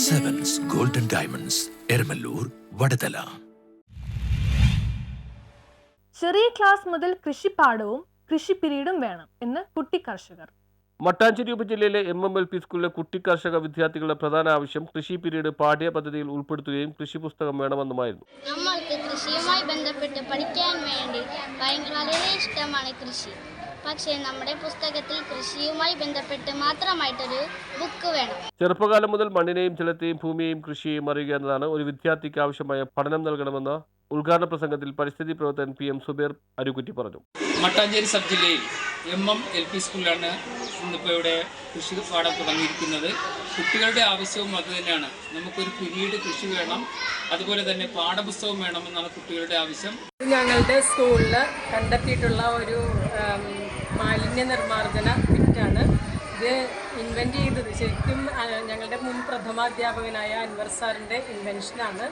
Diamonds Eramalloor Vadathala ചെറിയ class മുതൽ കൃഷിപ്പാടവും കൃഷി പിരീഡും വേണം എന്ന് കുട്ടി കർഷകർ മട്ടാഞ്ചേരി ഉപജില്ലയിലെ എം എം എൽ പി സ്കൂളിലെ കുട്ടി കർഷക വിദ്യാർത്ഥികളുടെ പ്രധാന ആവശ്യം കൃഷി പിരീഡ് പാഠ്യ പദ്ധതിയിൽ ഉൾപ്പെടുത്തുകയും കൃഷി പുസ്തകം വേണമെന്നുമായിരുന്നു. നമ്മൾക്ക് കൃഷിയുമായി ബന്ധപ്പെട്ട് പഠിക്കാൻ വേണ്ടി ഭയങ്കര വളരെ ഇഷ്ടമാണ് കൃഷി. പക്ഷേ നമ്മുടെ പുസ്തകത്തിൽ കൃഷിയുമായി ബന്ധപ്പെട്ട് മാത്രമായിട്ടൊരു ബുക്ക് വേണം. ചെറുപ്പകാലം മുതൽ മണ്ണിനെയും ജലത്തെയും ഭൂമിയെയും കൃഷിയെയും അറിയുക എന്നതാണ് ഒരു വിദ്യാർത്ഥിക്ക് ആവശ്യമായ പഠനം നൽകണമെന്ന് ഉദ്ഘാടന പ്രസംഗത്തിൽ പരിസ്ഥിതി പ്രവർത്തകൻ പി എം സുബേർ അരുക്കുറ്റി പറഞ്ഞു. മട്ടാഞ്ചേരി സബ് ജില്ലയിൽ എം എം എൽ പി സ്കൂളിലാണ് ഇന്നിപ്പോൾ ഇവിടെ കൃഷി പാഠം തുടങ്ങിയിരിക്കുന്നത്. കുട്ടികളുടെ ആവശ്യവും അത് തന്നെയാണ്. നമുക്കൊരു പിരീഡ് കൃഷി വേണം അതുപോലെ തന്നെ പാഠപുസ്തകം വേണമെന്നാണ് കുട്ടികളുടെ ആവശ്യം. ഞങ്ങളുടെ സ്കൂളിൽ കണ്ടെത്തിയിട്ടുള്ള ഒരു മാലിന്യ നിർമ്മാർജന കിറ്റാണ്. ഇത് ഇൻവെന്റ് ചെയ്തത് ശരിക്കും ഞങ്ങളുടെ മുൻ പ്രഥമാധ്യാപകനായ അൻവർ സാറിന്റെ ഇൻവെൻഷനാണ്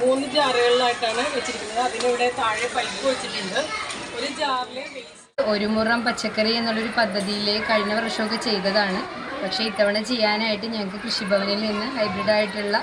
മൂന്ന് ജാറുകളിലായിട്ടാണ് വെച്ചിരിക്കുന്നത്. അതിനിവിടെ താഴെ പൈപ്പ് വെച്ചിട്ടുണ്ട്. ഒരു ജാറിലെ ഒരു മുറം പച്ചക്കറി എന്നുള്ളൊരു പദ്ധതിയിൽ കഴിഞ്ഞ വർഷമൊക്കെ ചെയ്തതാണ്. പക്ഷേ ഇത്തവണ ചെയ്യാനായിട്ട് ഞങ്ങൾക്ക് കൃഷിഭവനിൽ നിന്ന് ഹൈബ്രിഡ് ആയിട്ടുള്ള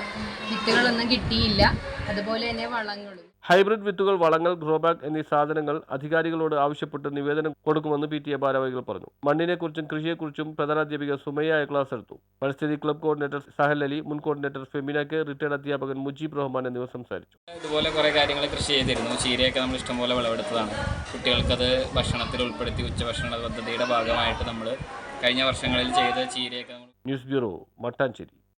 വിത്തുകളൊന്നും കിട്ടിയില്ല. അതുപോലെ തന്നെ വളങ്ങളും. ഹൈബ്രിഡ് വിത്തുകൾ വളങ്ങൾ ഗ്രോബാഗ് എന്നീ സാധനങ്ങൾ അധികാരികളോട് ആവശ്യപ്പെട്ട് നിവേദനം കൊടുക്കുമെന്ന് പി ടി എ ഭാരവാഹികൾ പറഞ്ഞു. മണ്ണിനെക്കുറിച്ചും കൃഷിയെക്കുറിച്ചും പ്രധാനാധ്യാപിക സുമയായ ക്ലാസ് എടുത്തു. പരിസ്ഥിതി ക്ലബ് കോർഡിനേറ്റർ സഹൽ അലി മുൻ കോർഡിനേറ്റർ ഫെമിന കെ റിട്ടയർഡ് അധ്യാപകൻ മുജീബ് റഹ്മാൻ എന്നിവർ സംസാരിച്ചു. ഇതുപോലെ കുറെ കാര്യങ്ങൾ കൃഷി ചെയ്തിരുന്നു. ചീരയൊക്കെ നമ്മൾ ഇഷ്ടംപോലെ വിളവെടുത്തതാണ്. കുട്ടികൾക്കത് ഭക്ഷണത്തിൽ ഉൾപ്പെടുത്തി ഉച്ചഭക്ഷണ പദ്ധതിയുടെ ഭാഗമായിട്ട് നമ്മൾ കഴിഞ്ഞ വർഷങ്ങളിൽ ചെയ്ത ചീരയൊക്കെ ന്യൂസ് ബ്യൂറോ മട്ടാഞ്ചേരി.